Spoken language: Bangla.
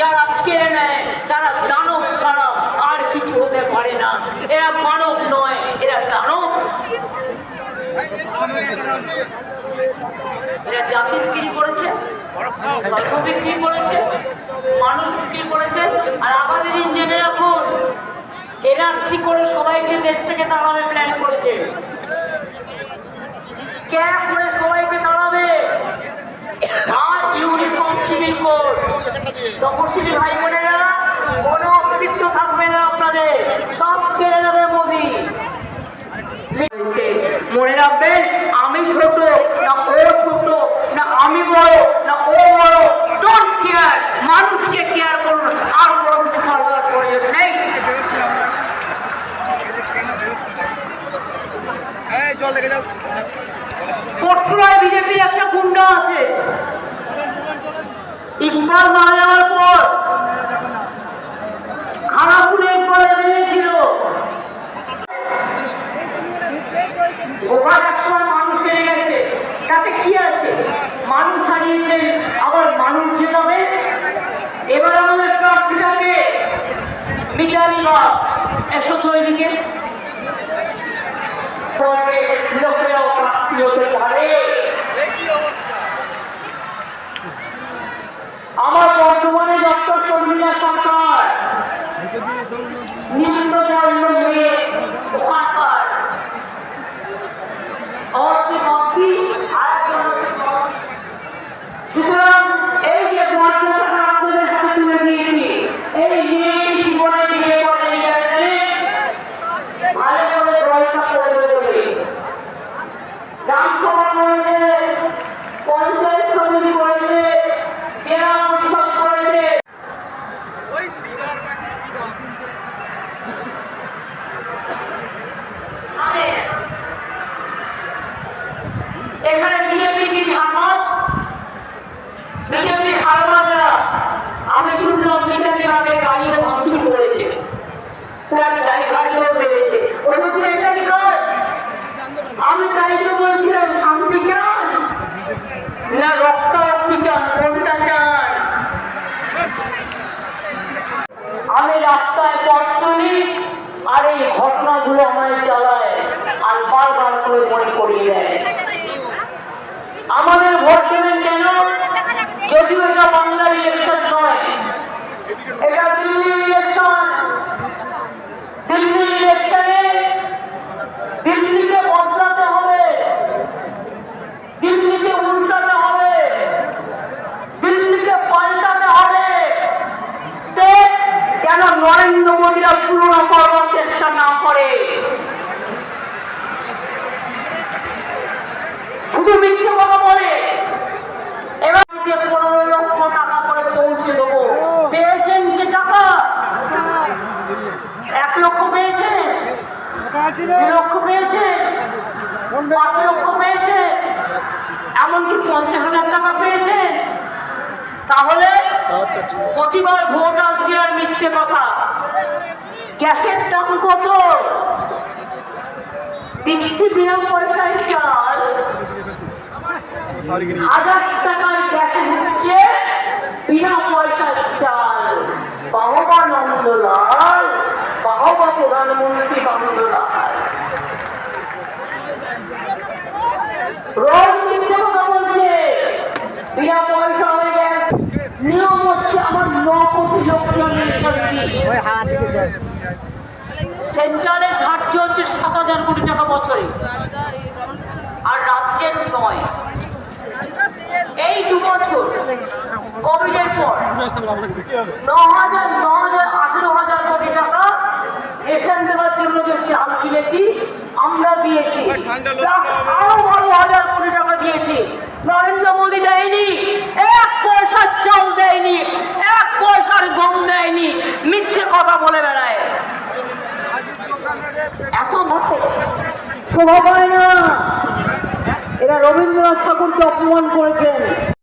যারা কেড়ে নেয়, তারা দানব ছাড়া আর কিছু হতে পারে না। এরা মানব নয়, এরা দানব। এরা জাতি বিক্রি করেছে, ধর্ম বিক্রি করেছে, মানুষ বিক্রি করেছে, আর আমাদের জেনে রাখুন এরা কি করে সবাইকে দেশ থেকে তাড়াবে প্ল্যান করেছে? ক্যাব করে সবাইকে তাড়াবে আর ইউনিফর্ম সিভিল কোড তপশিলি ভাই বোনেরা কোনো অস্তিত্ব থাকবে না আপনাদের। সব কেড়ে নেবে মোদি। মনে রাখবেন আমি ছোট না ও ছোট না আমি বড় না ও বড়। ডোন্ট কেয়ার মানুষকে কেয়ার করুন আর বড় কিছু প্রয়োজন নেই। জল যাও। বিজেপির একটা গুন্ডা আছে। ইকবাল মারা মানুষ হারিয়েছে আবার মানুষ জেতাবে। এবার আমাদের প্রার্থীটাকে মিটারি বা এসো পাঁচ লক্ষ পেয়েছে এমনকি পঞ্চাশ হাজার টাকা পেয়েছে? তাহলে আচ্ছা প্রতিবার ভোট আসবে আর মিথ্যে কথা। গ্যাসের দাম কত? দিচ্ছি বিনা পয়সায় চাল হাজার টাকার গ্যাস হচ্ছে বিনা পয়সার চাল বাহবা নন্দলাল বাহবা প্রধানমন্ত্রী নন্দলাল নিয়ম হচ্ছে আমার ন কোটি লোকজন ওই হাত দিকে যায় সেন্ট্রালের ধার্য হচ্ছে সাত হাজার কোটি টাকা বছরে। আর রাজ্যের নয়। এই দু বছর কোভিডের পর ন হাজার ন হাজার আঠেরো হাজার কোটি টাকা রেশন দেওয়ার জন্য যে চাল কিনেছি আমরা দিয়েছি। আরও বারো হাজার কোটি টাকা শোভা পায় না। এরা রবীন্দ্রনাথ ঠাকুরকে অপমান করেছেন।